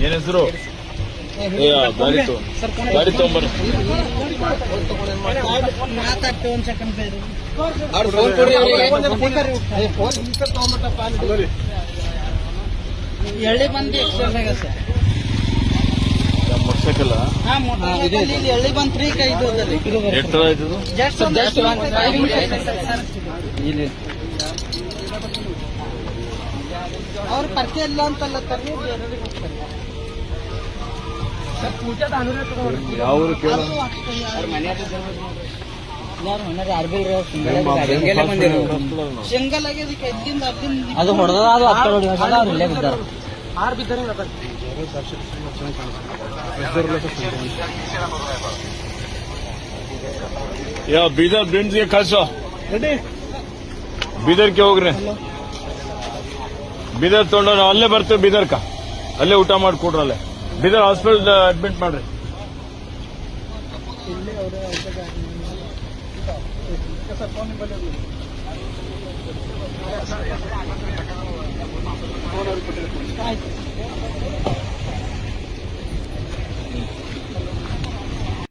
ಏನ್ ಹೆಸರು? ಗಾಡಿ ತೊ ಗಾಡಿ ತಗೊಂಬರ್ರಿ. ಬೇರೆ. ಎಳ್ಳಿ ಬಂದು ಎಕ್ಸ್ಚೇಂಜ್ ಆಗ ಸರ್. ಮೋಟರ್ ಸೈಕಲ್ ಹಾ motor ಇಲ್ಲಿ ಎಳ್ಳಿ ಬಂದ್ ತ್ರೀ ಕೈದು ಅದ ರೀ ಎಷ್ಟು ತರ ಆಯ್ತು. ಇದು? ಜಸ್ಟ್ ಒಂದ್ just ಅವ್ರ ಪರಿಚಯ ಇಲ್ಲ ಅಂತಲ್ಲ ತರ್ಲಿ ಬೇರೆಯವ್ರಿಗೆ ಹೋಗ್ತಾರೆ. ಅದು ಅಷ್ಟೇ. ಯಾರು? ಯಾರು ಮನೆಯಾಗ ಆರ್ಬಿಲ್ ರೀ ಅವ್ರು ಸಿಂಗಲ್ ಆಗಿ ಅದಕ್ಕೆ ಎದ್ದಿಂದ ಅದ್ದಿಂದ ಅದು ಹೊಡೆದ ಅದು ಹತ್ತ ನೋಡಿ ಅವ್ರು ಇಲ್ಲೇ ಬಿದ್ದಾರ. ಯಾವ ಬೀದರ್ ಬ್ರಿಂಡ್ಸ್ಗೆ ಕಳ್ಸೋ. ಬೀದರ್ಗೆ ಹೋಗ್ರಿ. ಬೀದರ್ ತಗೊಂಡು ನಾವು ಅಲ್ಲೇ ಬರ್ತೇವೆ ಬೀದರ್ಕ. ಅಲ್ಲೇ ಊಟ ಮಾಡಿ ಕೊಡ್ರಿ ಅಲ್ಲೇ ಬೀದರ್ ಹಾಸ್ಪಿಟಲ್ ಅಡ್ಮಿಟ್ ಮಾಡ್ರಿ. ಆಯ್ತು.